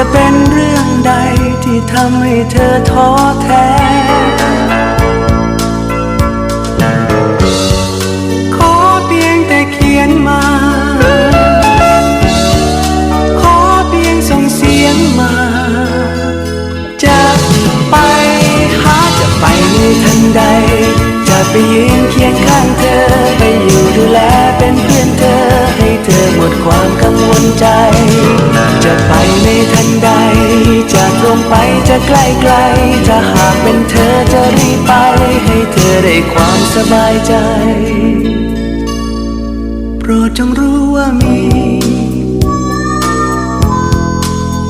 จะเป็นเรื่องใดที่ทำให้เธอท้อ ไปยืนเคียงข้างเธอ ไปอยู่ดูแลเป็นเพื่อนเธอ ให้เธอหมดความกังวลใจ จะไปในทันใด จะตรงไปจะใกล้ไกล ถ้าหากเป็นเธอจะรีบไป ให้เธอได้ความสบายใจ โปรดจงรู้ว่ามี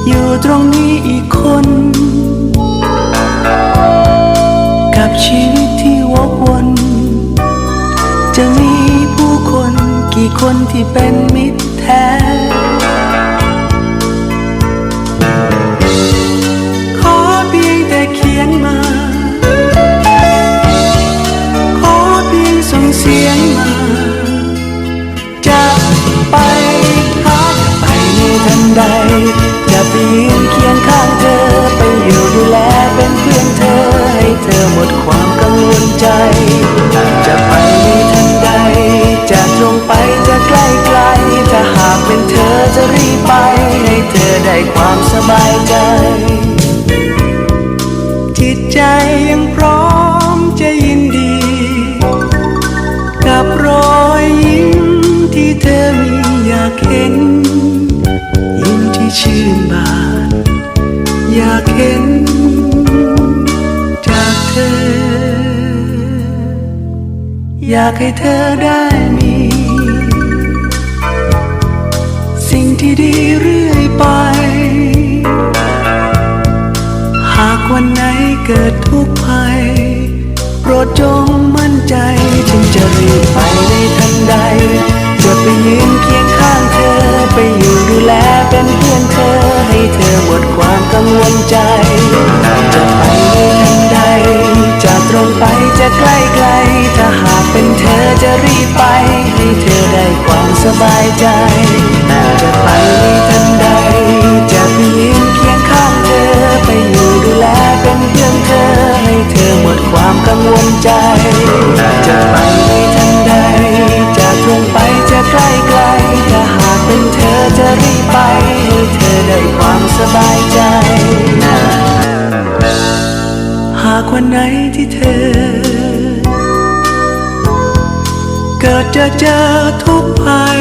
อยู่ตรงนี้อีกคน จะมีผู้คนกี่คนที่เป็นมิตรแท้ ขอเพียงแต่เขียนมา ขอเพียงส่งเสียงมา จะไปหาจะไปในทันใด จะไปยืนเคียงข้างเธอ ไปอยู่ดูแลเป็นเพื่อนเธอ ให้เธอหมดความกังวลใจ ใกล้ไกลถ้าหากเป็นเธอจะรีบไป ให้เธอได้ความสบายใจ จิตใจยังพร้อมจะยินดี กับรอยยิ้มที่เธอมีอยากเห็น ยิ้มที่ชื่นบานอยากเห็นจากเธอ อยากให้เธอได้ ที่ดีเรื่อยไป หากวันไหนเกิดทุกข์ภัย โปรดจงมั่นใจฉันจะรีบไปในทันใด จะไปยืนเคียงข้างเธอ ไปอยู่ดูแลเป็นเพื่อนเธอ ให้เธอหมดความกังวลใจ จะไปในทันใด จะตรงไปจะใกล้ไกล ถ้าหากเป็นเธอจะรีบไป ให้เธอได้ความสบายใจ เธอหมดความกังวลใจจะไปในทันใดจะตรงไปจะใกล้ไกลถ้าหากเป็นเธอจะรีบไปให้เธอได้ความสบายใจ หากวันไหนที่เธอ เกิดจะเจอทุกภัย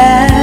แท้